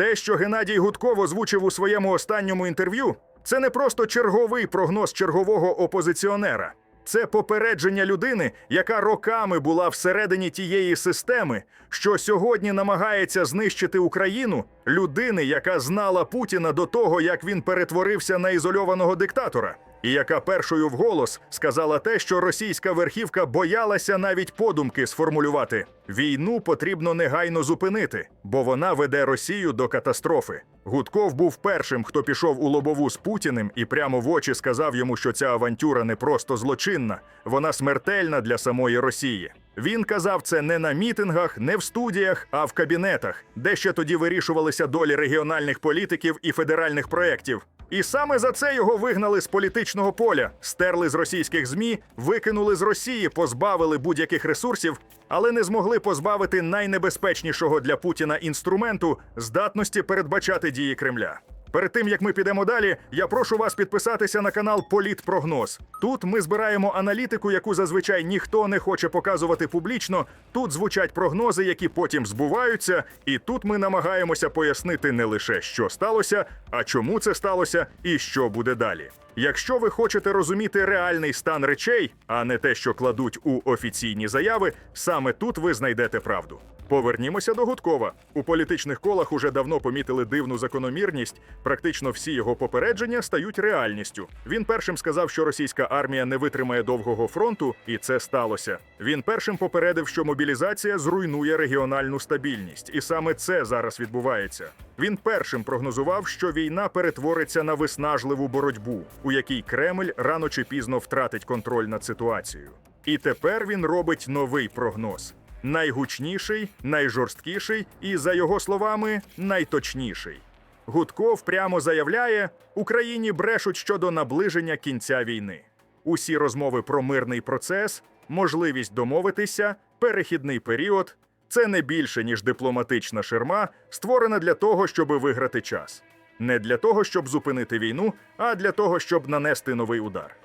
Те, що Геннадій Гудков озвучив у своєму останньому інтерв'ю, це не просто черговий прогноз чергового опозиціонера. Це попередження людини, яка роками була всередині тієї системи, що сьогодні намагається знищити Україну, людини, яка знала Путіна до того, як він перетворився на ізольованого диктатора, і яка першою вголос сказала те, що російська верхівка боялася навіть подумки сформулювати: війну потрібно негайно зупинити, бо вона веде Росію до катастрофи. Гудков був першим, хто пішов у лобову з Путіним і прямо в очі сказав йому, що ця авантюра не просто злочинна, вона смертельна для самої Росії. Він казав це не на мітингах, не в студіях, а в кабінетах, де ще тоді вирішувалися долі регіональних політиків і федеральних проєктів. І саме за це його вигнали з політичного поля, стерли з російських змі, викинули з Росії, позбавили будь-яких ресурсів, але не змогли позбавити найнебезпечнішого для Путіна інструменту здатності передбачати дії Кремля. Перед тим як ми підемо далі, я прошу вас підписатися на канал Політпрогноз. Тут ми збираємо аналітику, яку зазвичай ніхто не хоче показувати публічно. Тут звучать прогнози, які потім збуваються, і тут ми намагаємося пояснити не лише що сталося, а чому це сталося і що буде далі. Якщо ви хочете розуміти реальний стан речей, а не те, що кладуть у офіційні заяви, саме тут ви знайдете правду. Повернімося до Гудкова. У політичних колах уже давно помітили дивну закономірність. Практично всі його попередження стають реальністю. Він першим сказав, що російська армія не витримає довгого фронту, і це сталося. Він першим попередив, що мобілізація зруйнує регіональну стабільність, і саме це зараз відбувається. Він першим прогнозував, що війна перетвориться на виснажливу боротьбу, у якій Кремль рано чи пізно втратить контроль над ситуацією. І тепер він робить новий прогноз найгучніший, найжорсткіший і, за його словами, найточніший. Гудков прямо заявляє, Україні брешуть щодо наближення кінця війни. Усі розмови про мирний процес, можливість домовитися, перехідний період це не більше ніж дипломатична ширма, створена для того, щоб виграти час. Не для того, щоб зупинити війну, а для того, щоб нанести новий удар.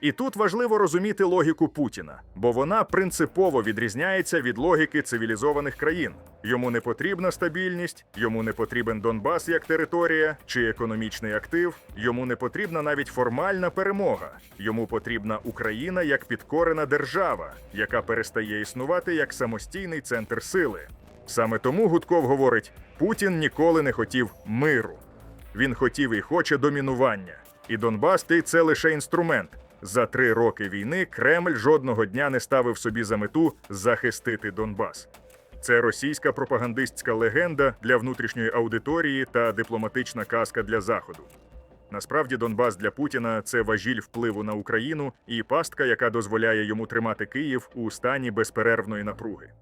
І тут важливо розуміти логіку Путіна, бо вона принципово відрізняється від логіки цивілізованих країн. Йому не потрібна стабільність, йому не потрібен Донбас як територія чи економічний актив, йому не потрібна навіть формальна перемога. Йому потрібна Україна як підкорена держава, яка перестає існувати як самостійний центр сили. Саме тому Гудков говорить: Путін ніколи не хотів миру. Він хотів і хоче домінування. І Донбас ти це лише інструмент. За три роки війни Кремль жодного дня не ставив собі за мету захистити Донбас. Це російська пропагандистська легенда для внутрішньої аудиторії та дипломатична казка для заходу. Насправді, Донбас для Путіна це важіль впливу на Україну і пастка, яка дозволяє йому тримати Київ у стані безперервної напруги.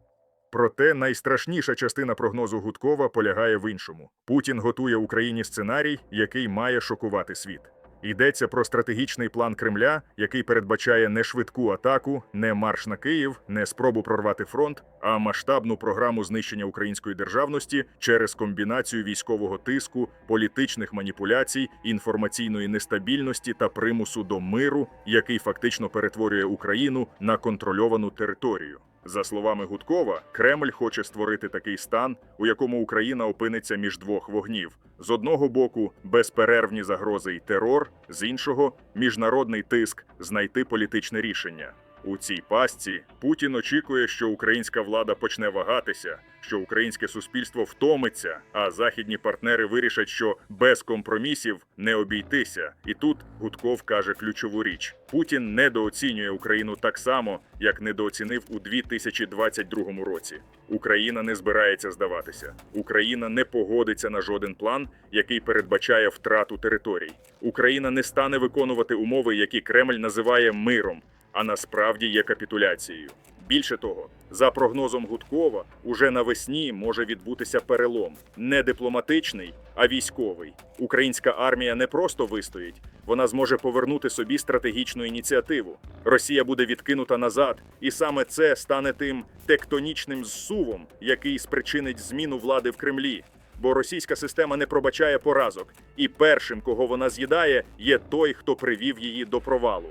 Проте найстрашніша частина прогнозу Гудкова полягає в іншому: Путін готує Україні сценарій, який має шокувати світ. Йдеться про стратегічний план Кремля, який передбачає не швидку атаку, не марш на Київ, не спробу прорвати фронт, а масштабну програму знищення української державності через комбінацію військового тиску, політичних маніпуляцій, інформаційної нестабільності та примусу до миру, який фактично перетворює Україну на контрольовану територію. За словами Гудкова, Кремль хоче створити такий стан, у якому Україна опиниться між двох вогнів: з одного боку безперервні загрози й терор, з іншого міжнародний тиск знайти політичне рішення. У цій пастці Путін очікує, що українська влада почне вагатися, що українське суспільство втомиться, а західні партнери вирішать, що без компромісів не обійтися. І тут Гудков каже ключову річ: Путін недооцінює Україну так само, як недооцінив у 2022 році. Україна не збирається здаватися. Україна не погодиться на жоден план, який передбачає втрату територій. Україна не стане виконувати умови, які Кремль називає миром а насправді є капітуляцією. Більше того, за прогнозом Гудкова, уже навесні може відбутися перелом не дипломатичний, а військовий. Українська армія не просто вистоїть, вона зможе повернути собі стратегічну ініціативу. Росія буде відкинута назад, і саме це стане тим тектонічним зсувом, який спричинить зміну влади в Кремлі. Бо російська система не пробачає поразок, і першим, кого вона з'їдає, є той, хто привів її до провалу.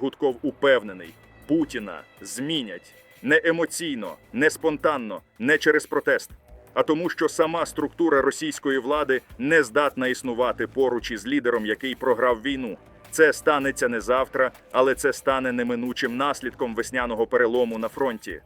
Гудков упевнений, Путіна змінять не емоційно, не спонтанно, не через протест. а тому, що сама структура російської влади не здатна існувати поруч із лідером, який програв війну. Це станеться не завтра, але це стане неминучим наслідком весняного перелому на фронті.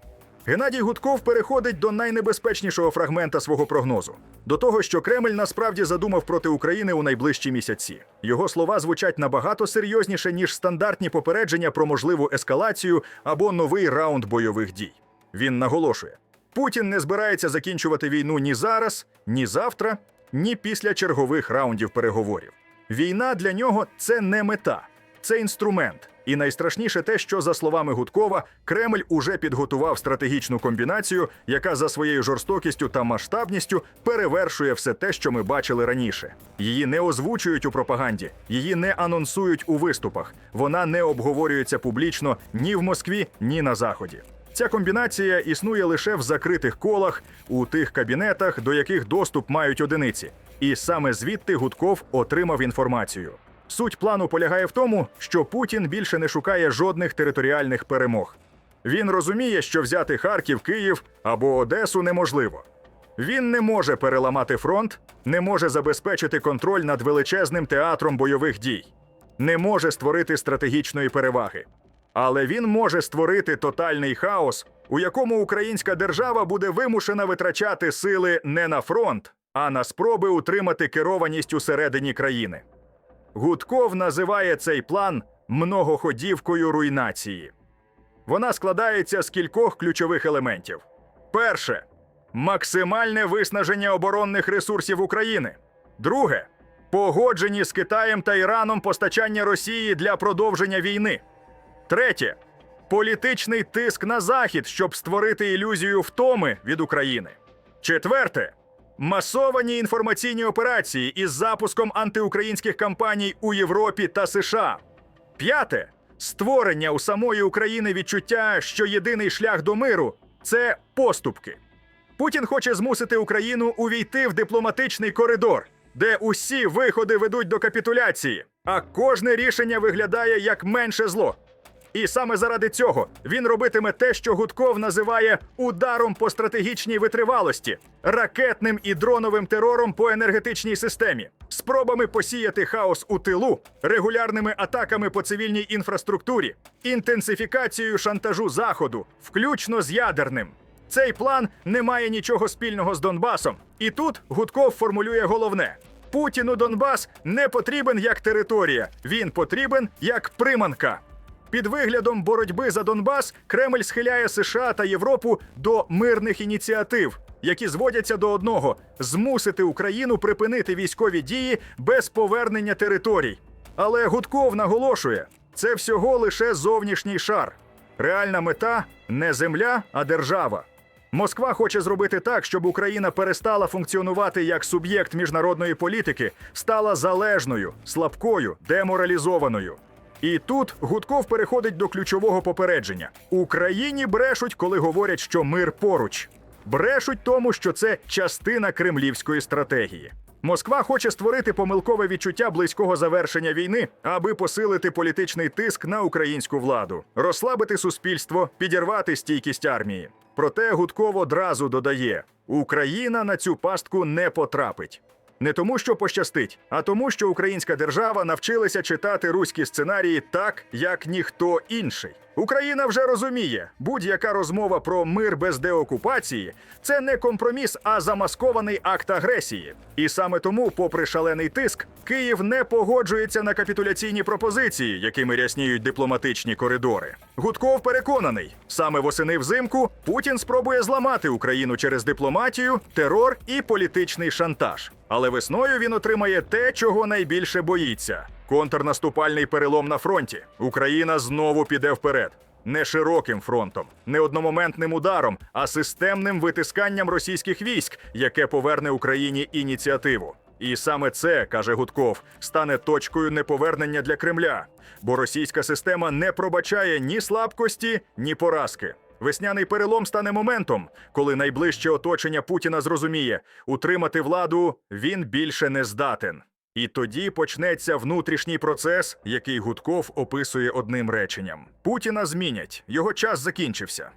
Геннадій Гудков переходить до найнебезпечнішого фрагмента свого прогнозу до того, що Кремль насправді задумав проти України у найближчі місяці. Його слова звучать набагато серйозніше ніж стандартні попередження про можливу ескалацію або новий раунд бойових дій. Він наголошує: Путін не збирається закінчувати війну ні зараз, ні завтра, ні після чергових раундів переговорів. Війна для нього це не мета, це інструмент. І найстрашніше те, що, за словами Гудкова, Кремль уже підготував стратегічну комбінацію, яка за своєю жорстокістю та масштабністю перевершує все те, що ми бачили раніше. Її не озвучують у пропаганді, її не анонсують у виступах. Вона не обговорюється публічно ні в Москві, ні на Заході. Ця комбінація існує лише в закритих колах, у тих кабінетах, до яких доступ мають одиниці. І саме звідти Гудков отримав інформацію. Суть плану полягає в тому, що Путін більше не шукає жодних територіальних перемог. Він розуміє, що взяти Харків, Київ або Одесу неможливо. Він не може переламати фронт, не може забезпечити контроль над величезним театром бойових дій, не може створити стратегічної переваги. Але він може створити тотальний хаос, у якому українська держава буде вимушена витрачати сили не на фронт, а на спроби утримати керованість усередині країни. Гудков називає цей план многоходівкою руйнації. Вона складається з кількох ключових елементів. Перше максимальне виснаження оборонних ресурсів України. Друге погоджені з Китаєм та Іраном постачання Росії для продовження війни. Третє політичний тиск на Захід, щоб створити ілюзію втоми від України. Четверте масовані інформаційні операції із запуском антиукраїнських кампаній у Європі та США. П'яте створення у самої України відчуття, що єдиний шлях до миру це поступки. Путін хоче змусити Україну увійти в дипломатичний коридор, де усі виходи ведуть до капітуляції, а кожне рішення виглядає як менше зло. І саме заради цього він робитиме те, що Гудков називає ударом по стратегічній витривалості, ракетним і дроновим терором по енергетичній системі, спробами посіяти хаос у тилу, регулярними атаками по цивільній інфраструктурі, інтенсифікацією шантажу заходу, включно з ядерним. Цей план не має нічого спільного з Донбасом. І тут Гудков формулює головне: Путіну Донбас не потрібен як територія, він потрібен як приманка. Під виглядом боротьби за Донбас Кремль схиляє США та Європу до мирних ініціатив, які зводяться до одного: змусити Україну припинити військові дії без повернення територій. Але Гудков наголошує, це всього лише зовнішній шар. Реальна мета не земля, а держава. Москва хоче зробити так, щоб Україна перестала функціонувати як суб'єкт міжнародної політики, стала залежною, слабкою, деморалізованою. І тут Гудков переходить до ключового попередження: Україні брешуть, коли говорять, що мир поруч. Брешуть тому, що це частина кремлівської стратегії. Москва хоче створити помилкове відчуття близького завершення війни, аби посилити політичний тиск на українську владу, розслабити суспільство, підірвати стійкість армії. Проте Гудков одразу додає: Україна на цю пастку не потрапить. Не тому, що пощастить, а тому, що українська держава навчилася читати руські сценарії так, як ніхто інший. Україна вже розуміє, будь-яка розмова про мир без деокупації це не компроміс, а замаскований акт агресії. І саме тому, попри шалений тиск, Київ не погоджується на капітуляційні пропозиції, якими рясніють дипломатичні коридори. Гудков переконаний, саме восени взимку Путін спробує зламати Україну через дипломатію, терор і політичний шантаж. Але весною він отримає те, чого найбільше боїться: контрнаступальний перелом на фронті. Україна знову піде вперед. Не широким фронтом, не одномоментним ударом, а системним витисканням російських військ, яке поверне Україні ініціативу. І саме це каже Гудков, стане точкою неповернення для Кремля, бо російська система не пробачає ні слабкості, ні поразки. Весняний перелом стане моментом, коли найближче оточення Путіна зрозуміє, утримати владу він більше не здатен. І тоді почнеться внутрішній процес, який Гудков описує одним реченням: Путіна змінять, його час закінчився.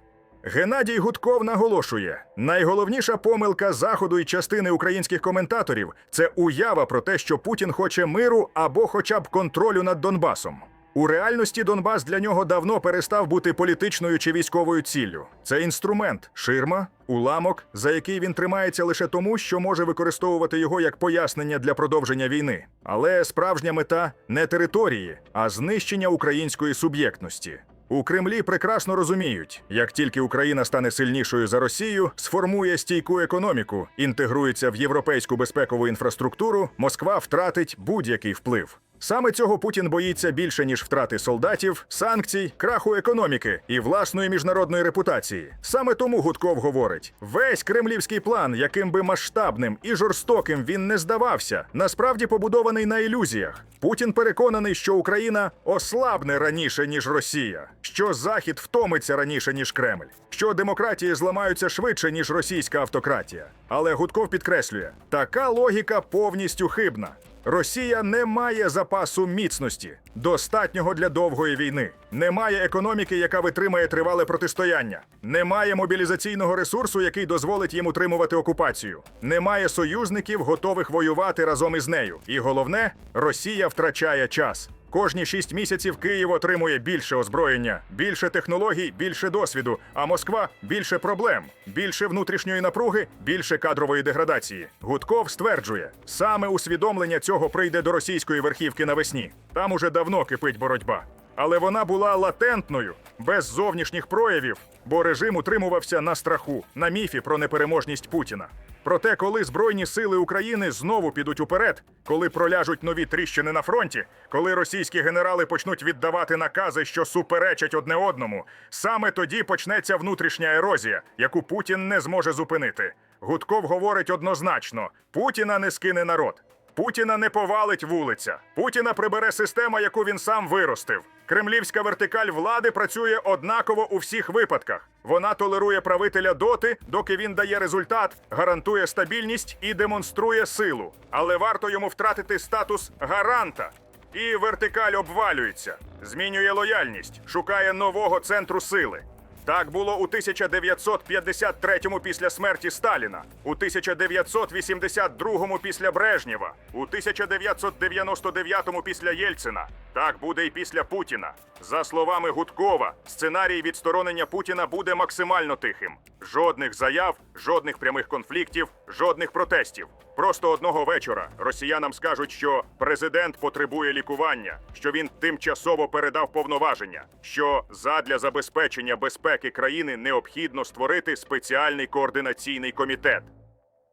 Геннадій Гудков наголошує: найголовніша помилка заходу і частини українських коментаторів це уява про те, що Путін хоче миру або хоча б контролю над Донбасом. У реальності Донбас для нього давно перестав бути політичною чи військовою ціллю. Це інструмент, ширма, уламок, за який він тримається лише тому, що може використовувати його як пояснення для продовження війни. Але справжня мета не території, а знищення української суб'єктності. У Кремлі прекрасно розуміють, як тільки Україна стане сильнішою за Росію, сформує стійку економіку, інтегрується в європейську безпекову інфраструктуру, Москва втратить будь-який вплив. Саме цього Путін боїться більше ніж втрати солдатів, санкцій, краху економіки і власної міжнародної репутації. Саме тому Гудков говорить: весь кремлівський план, яким би масштабним і жорстоким він не здавався, насправді побудований на ілюзіях. Путін переконаний, що Україна ослабне раніше ніж Росія, що Захід втомиться раніше ніж Кремль, що демократії зламаються швидше ніж російська автократія. Але Гудков підкреслює, така логіка повністю хибна. Росія не має запасу міцності, достатнього для довгої війни. Немає економіки, яка витримає тривале протистояння. Немає мобілізаційного ресурсу, який дозволить їм утримувати окупацію. Немає союзників, готових воювати разом із нею. І головне, Росія втрачає час. Кожні шість місяців Київ отримує більше озброєння, більше технологій, більше досвіду. А Москва більше проблем, більше внутрішньої напруги, більше кадрової деградації. Гудков стверджує, саме усвідомлення цього прийде до російської верхівки навесні. Там уже давно кипить боротьба. Але вона була латентною, без зовнішніх проявів, бо режим утримувався на страху, на міфі про непереможність Путіна. Проте, коли Збройні сили України знову підуть уперед, коли проляжуть нові тріщини на фронті, коли російські генерали почнуть віддавати накази, що суперечать одне одному, саме тоді почнеться внутрішня ерозія, яку Путін не зможе зупинити. Гудков говорить однозначно: Путіна не скине народ. Путіна не повалить вулиця. Путіна прибере система, яку він сам виростив. Кремлівська вертикаль влади працює однаково у всіх випадках. Вона толерує правителя доти, доки він дає результат, гарантує стабільність і демонструє силу. Але варто йому втратити статус гаранта. І вертикаль обвалюється, змінює лояльність, шукає нового центру сили. Так було у 1953-му після смерті Сталіна, у 1982-му після Брежнєва, у 1999-му після Єльцина. Так буде і після Путіна. За словами Гудкова, сценарій відсторонення Путіна буде максимально тихим. Жодних заяв, жодних прямих конфліктів, жодних протестів. Просто одного вечора росіянам скажуть, що президент потребує лікування, що він тимчасово передав повноваження, що задля забезпечення безпеки країни необхідно створити спеціальний координаційний комітет.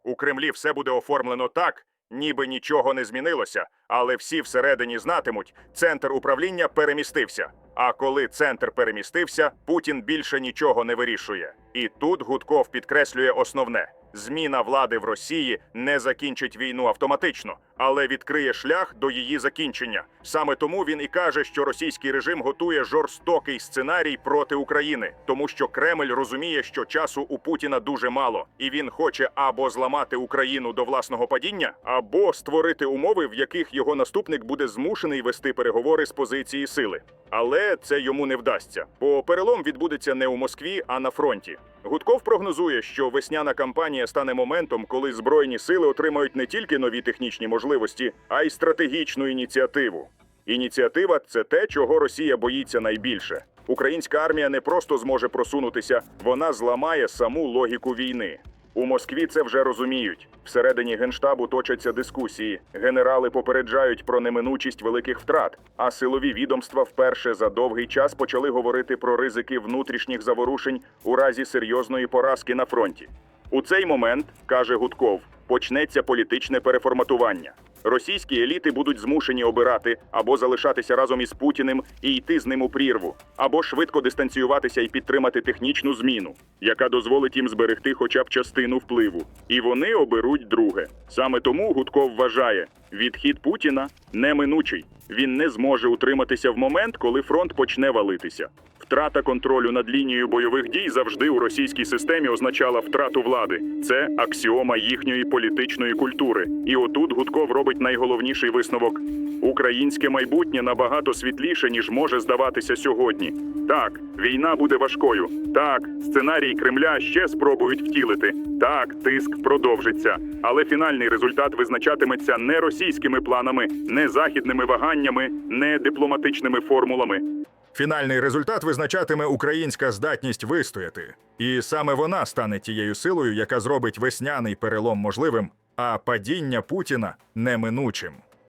У Кремлі все буде оформлено так, ніби нічого не змінилося, але всі всередині знатимуть, центр управління перемістився. А коли центр перемістився, Путін більше нічого не вирішує. І тут Гудков підкреслює основне: зміна влади в Росії не закінчить війну автоматично, але відкриє шлях до її закінчення. Саме тому він і каже, що російський режим готує жорстокий сценарій проти України, тому що Кремль розуміє, що часу у Путіна дуже мало, і він хоче або зламати Україну до власного падіння, або створити умови, в яких його наступник буде змушений вести переговори з позиції сили. Але це йому не вдасться, бо перелом відбудеться не у Москві, а на фронті. Гудков прогнозує, що весняна кампанія стане моментом, коли збройні сили отримають не тільки нові технічні можливості, а й стратегічну ініціативу. Ініціатива це те, чого Росія боїться найбільше. Українська армія не просто зможе просунутися, вона зламає саму логіку війни. У Москві це вже розуміють. Всередині генштабу точаться дискусії. Генерали попереджають про неминучість великих втрат, а силові відомства вперше за довгий час почали говорити про ризики внутрішніх заворушень у разі серйозної поразки на фронті. У цей момент, каже Гудков, почнеться політичне переформатування. Російські еліти будуть змушені обирати або залишатися разом із Путіним і йти з ним у прірву, або швидко дистанціюватися і підтримати технічну зміну, яка дозволить їм зберегти хоча б частину впливу. І вони оберуть друге. Саме тому Гудков вважає, відхід Путіна неминучий. Він не зможе утриматися в момент, коли фронт почне валитися. Втрата контролю над лінією бойових дій завжди у російській системі означала втрату влади. Це аксіома їхньої політичної культури. І отут Гудков робить найголовніший висновок: українське майбутнє набагато світліше, ніж може здаватися сьогодні. Так, війна буде важкою. Так, сценарій Кремля ще спробують втілити. Так, тиск продовжиться. Але фінальний результат визначатиметься не російськими планами, не західними ваганнями, не дипломатичними формулами. Фінальний результат визначатиме українська здатність вистояти, і саме вона стане тією силою, яка зробить весняний перелом можливим, а падіння Путіна неминучим.